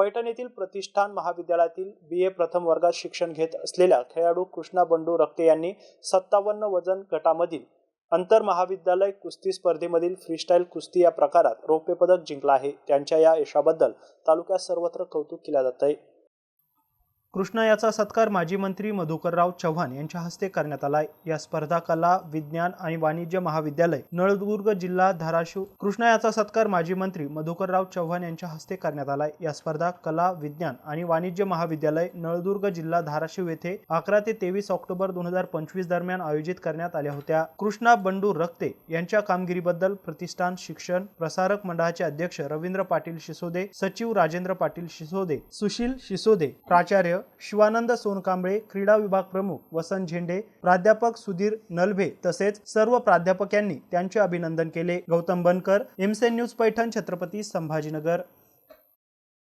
पैठण येथील प्रतिष्ठान महाविद्यालयातील बी ए प्रथम वर्गात शिक्षण घेत असलेल्या खेळाडू कृष्णा बंडू रक्ते यांनी सत्तावन्न वजन गटामधील अंतर महाविद्यालय कुस्ती स्पर्धेमधील फ्रीस्टाईल कुस्ती या प्रकारात रौप्य पदक जिंकलं आहे. त्यांच्या या यशाबद्दल तालुक्यात सर्वत्र कौतुक केलं जात आहे कृष्णा याचा सत्कार माजी मंत्री मधुकरराव चव्हाण यांच्या हस्ते करण्यात आलाय. या स्पर्धा कला विज्ञान आणि वाणिज्य महाविद्यालय नळदुर्ग जिल्हा धाराशिव कृष्णा याचा सत्कार माजी मंत्री मधुकरराव चव्हाण यांच्या हस्ते करण्यात आला या स्पर्धा कला विज्ञान आणि वाणिज्य महाविद्यालय नळदुर्ग जिल्हा धाराशिव येथे अकरा ते तेवीस ऑक्टोबर दोन हजार पंचवीस दरम्यान आयोजित करण्यात आल्या होत्या. कृष्णा बंडू रक्ते यांच्या कामगिरीबद्दल प्रतिष्ठान शिक्षण प्रसारक मंडळाचे अध्यक्ष रवींद्र पाटील शिसोदे सचिव राजेंद्र पाटील शिसोदे सुशील शिसोदे प्राचार्य शिवानंद सोनकांबळे क्रीडा विभाग प्रमुख वसंत झेंडे प्राध्यापक सुधीर नलभे तसेच सर्व प्राध्यापकांनी त्यांचे अभिनंदन केले. Gautam Bankar MCN news Paithan Chhatrapati Sambhajinagar.